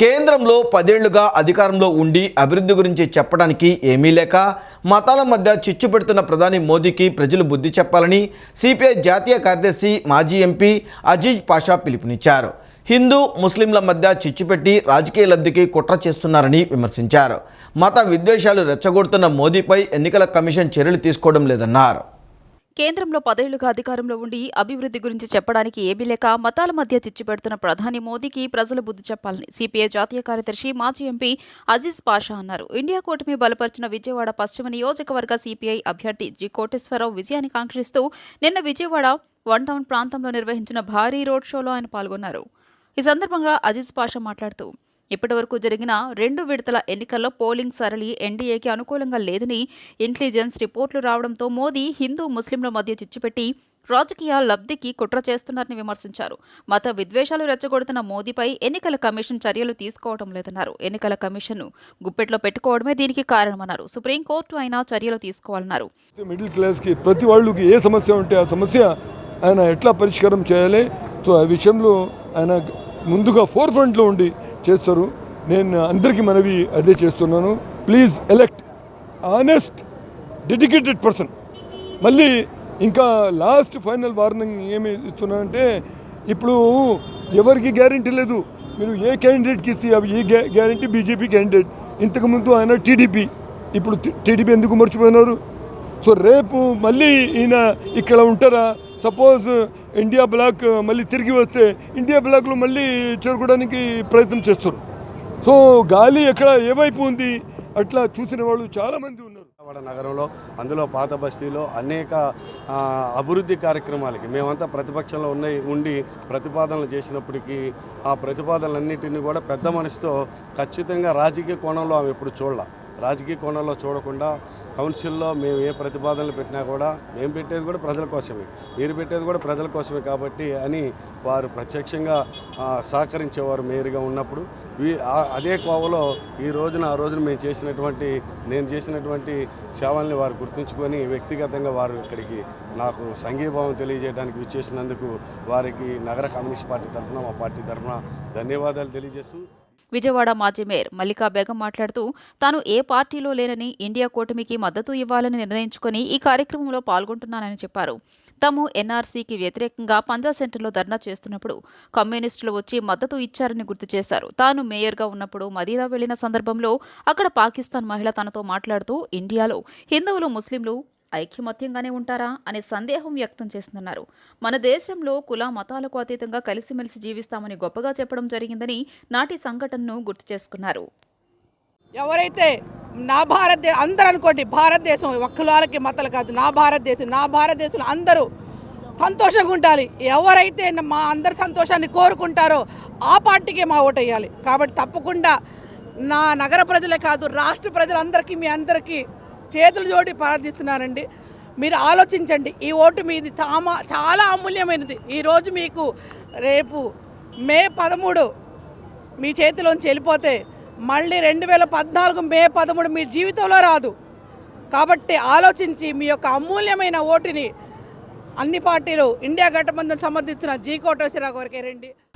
కేంద్రంలో పదేళ్ళుగా అధికారంలో ఉండి అభివృద్ధి గురించి చెప్పడానికి ఏమీ లేక మతాల మధ్య చిచ్చు పెడుతున్న ప్రధాని మోదీకి ప్రజలు బుద్ధి చెప్పాలని సిపిఐ జాతీయ కార్యదర్శి మాజీ ఎంపీ అజీజ్ పాషా పిలుపునిచ్చారు. హిందూ ముస్లింల మధ్య చిచ్చు పెట్టి రాజకీయ లబ్ధికి కుట్ర చేస్తున్నారని విమర్శించారు. మత విద్వేషాలు రెచ్చగొడుతున్న మోదీపై ఎన్నికల కమిషన్ చర్యలు తీసుకోవడం లేదన్నారు. కేంద్రంలో పదేళ్ళుగా అధికారంలో ఉండి అభివృద్ధి గురించి చెప్పడానికి ఏమీ లేక మతాల మధ్య చిచ్చుపెడుతున్న ప్రధాని మోదీకి ప్రజలు బుద్ధి చెప్పాలని సిపిఐ జాతీయ కార్యదర్శి మాజీ ఎంపీ అజీజ్ పాషా అన్నారు. ఇండియా కూటమి బలపరిచిన విజయవాడ పశ్చిమ నియోజకవర్గ సిపిఐ అభ్యర్థి జి కోటేశ్వరరావు విజయాన్ని కాంక్షిస్తూ నిన్న విజయవాడ వన్ టౌన్ ప్రాంతంలో నిర్వహించిన భారీ రోడ్ షోలో ఆయన పాల్గొన్నారు. ఈ సందర్భంగా అజీజ్ పాషా మాట్లాడుతూ ఇప్పటివరకు జరిగిన రెండు విడతల ఎన్నికల్లో పోలింగ్ సరళి ఎన్డీఏకి అనుకూలంగా లేదని ఇంటెలిజెన్స్ రిపోర్టులు రావడంతో మోదీ హిందూ ముస్లింల మధ్య చిచ్చుపెట్టి రాజకీయ లబ్ధికి కుట్ర చేస్తున్నారని విమర్శించారు. మత విద్వేషాలు రెచ్చగొడుతున్న మోదీపై ఎన్నికల కమిషన్ చర్యలు తీసుకోవడం లేదన్నారు. ఎన్నికల కమిషన్ను గుప్పెట్లో పెట్టుకోవడమే దీనికి కారణమన్నారు. సుప్రీంకోర్టు అయినా చర్యలు తీసుకోవాలన్నారు. మిడిల్ క్లాస్కి ప్రతి వాళ్ళకి ఏ సమస్య ఉంటే ఆ సమస్య ఆయన ఎట్లా పరిష్కారం చేయాలి? సో ఆ విషయంలో ఆయన ముందుగా ఫోర్ ఫ్రంట్లో ఉండి చేస్తారు. నేను అందరికీ మనవి అదే చేస్తున్నాను. Please elect honest dedicated person మళ్ళీ ఇంకా లాస్ట్ ఫైనల్ వార్నింగ్ ఏమి ఇస్తున్నానంటే ఇప్పుడు ఎవరికి గ్యారంటీ లేదు. మీరు ఏ క్యాండిడేట్కి ఇస్తే అవి ఈ గ్యారంటీ బీజేపీ క్యాండిడేట్ ఇంతకుముందు ఆయన టీడీపీ ఇప్పుడు టీడీపీ ఎందుకు మర్చిపోయినారు? సో రేపు మళ్ళీ ఈయన ఇక్కడ ఉంటారా? సపోజ్ ఇండియా బ్లాక్ మళ్ళీ తిరిగి వస్తే ఇండియా బ్లాక్లో మళ్ళీ చేరుకోవడానికి ప్రయత్నం చేస్తారు. సో గాలి ఎక్కడ ఏవైపు ఉంది అట్లా చూసిన వాళ్ళు చాలామంది ఉన్నారు. విజయవాడ నగరంలో అందులో పాత బస్తీలో అనేక అభివృద్ధి కార్యక్రమాలకి మేమంతా ప్రతిపక్షంలో ఉన్నాయి ఉండి ప్రతిపాదనలు చేసినప్పటికీ ఆ ప్రతిపాదనలన్నింటినీ కూడా పెద్ద మనసుతో ఖచ్చితంగా రాజకీయ కోణంలో ఆమె ఎప్పుడు చూడాలి. రాజకీయ కోణంలో చూడకుండా కౌన్సిల్లో మేము ఏ ప్రతిపాదనలు పెట్టినా కూడా మేము పెట్టేది కూడా ప్రజల కోసమే. మీరు పెట్టేది కూడా ప్రజల కోసమే కాబట్టి అని వారు ప్రత్యక్షంగా సహకరించేవారు మేయర్గా ఉన్నప్పుడు అదే కోవలో ఈ రోజున ఆ రోజున మేము చేసినటువంటి నేను చేసినటువంటి సేవల్ని వారు గుర్తుంచుకొని వ్యక్తిగతంగా వారు ఇక్కడికి నాకు సంఘీభావం తెలియజేయడానికి విచ్చేసినందుకు వారికి నగర కమ్యూనిస్ట్ పార్టీ తరఫున మా పార్టీ తరఫున ధన్యవాదాలు తెలియజేస్తూ విజయవాడ మాజీ మేయర్ మల్లికా బేగం మాట్లాడుతూ తాను ఏ పార్టీలో లేనని ఇండియా కూటమికి మద్దతు ఇవ్వాలని నిర్ణయించుకుని ఈ కార్యక్రమంలో పాల్గొంటున్నానని చెప్పారు. తాము ఎన్ఆర్సీకి వ్యతిరేకంగా పంజా సెంటర్లో ధర్నా చేస్తున్నప్పుడు కమ్యూనిస్టులు వచ్చి మద్దతు ఇచ్చారని గుర్తు చేశారు. తాను మేయర్గా ఉన్నప్పుడు మదీనా వెళ్ళిన సందర్భంలో అక్కడ పాకిస్తాన్ మహిళ తనతో మాట్లాడుతూ ఇండియాలో హిందువులు ముస్లింలు ఐక్యమత్యంగానే ఉంటారా అనే సందేహం వ్యక్తం చేస్తున్నారు. మన దేశంలో కుల మతాలకు అతీతంగా కలిసిమెలిసి జీవిస్తామని గొప్పగా చెప్పడం జరిగిందని నాటి సంఘటనను గుర్తు చేసుకున్నారు. ఎవరైతే నా భారతదే అందరూ అనుకోండి భారతదేశం ఒక్కలకి మతలు కాదు. నా భారతదేశం నా భారతదేశంలో అందరూ సంతోషంగా ఉండాలి. ఎవరైతే మా అందరి సంతోషాన్ని కోరుకుంటారో ఆ పార్టీకే మా ఓటేయాలి. కాబట్టి తప్పకుండా నా నగర ప్రజలే కాదు రాష్ట్ర ప్రజలందరికీ మీ అందరికీ చేతులు జోడి ప్రార్థిస్తున్నానండి మీరు ఆలోచించండి. ఈ ఓటు మీది చామా చాలా అమూల్యమైనది. ఈరోజు మీకు రేపు మే పదమూడు మీ చేతిలోంచి వెళ్ళిపోతే మళ్ళీ రెండు వేల పద్నాలుగు మే పదమూడు మీ జీవితంలో రాదు. కాబట్టి ఆలోచించి మీ యొక్క అమూల్యమైన ఓటుని అన్ని పార్టీలు ఇండియా గఠబంధన్ సమర్థిస్తున్న జీ కోటేశ్వరరావు గారికి రండి.